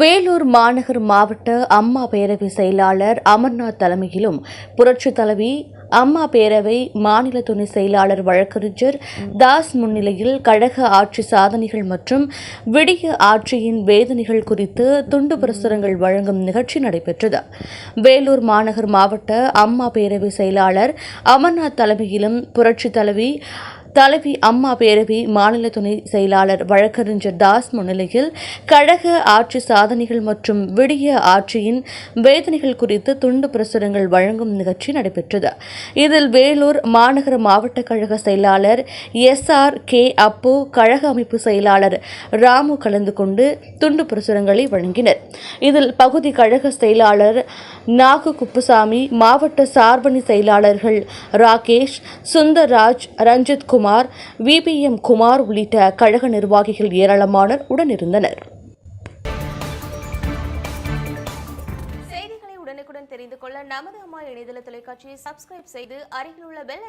வேலூர் மாநகர் மாவட்ட அம்மா பேரவை செயலாளர் அமர்நாத் தலைமையிலும் புரட்சி தலைவி அம்மா பேரவை மாநில துணை செயலாளர் வழக்கறிஞர் தாஸ் முன்னிலையில் கழக ஆட்சி சாதனைகள் மற்றும் விடிய ஆட்சியின் வேதனைகள் குறித்து துண்டு பிரசுரங்கள் வழங்கும் நிகழ்ச்சி நடைபெற்றது. வேலூர் மாநகர் மாவட்ட அம்மா பேரவை செயலாளர் அமர்நாத் தலைமையிலும் புரட்சி தலைவி தலைவி அம்மா பேரவை மாநில துணை செயலாளர் வழக்கறிஞர் தாஸ் முன்னிலையில் கழக ஆட்சி சாதனைகள் மற்றும் விடிய ஆட்சியின் வேதனைகள் குறித்து துண்டு பிரசுரங்கள் வழங்கும் நிகழ்ச்சி நடைபெற்றது. இதில் வேலூர் மாநகர மாவட்ட கழக செயலாளர் எஸ் ஆர் கே அப்பு கழக அமைப்பு செயலாளர் ராமு கலந்து கொண்டு துண்டு பிரசுரங்களை வழங்கினர். இதில் பகுதி கழக செயலாளர் நாகு குப்புசாமி மாவட்ட சார்பணி செயலாளர்கள் ராகேஷ் சுந்தர்ராஜ் ரஞ்சித் குமார் விபிஎம் குமார் உள்ளிட்ட கழக நிர்வாகிகள் ஏராளமானோர் உடனிருந்தனர். செய்திகளை உடனுக்குடன் தெரிந்து கொள்ள நமது அம்மா இணையதள தொலைக்காட்சியை சப்ஸ்கிரைப் செய்து அருகில் உள்ள பெல்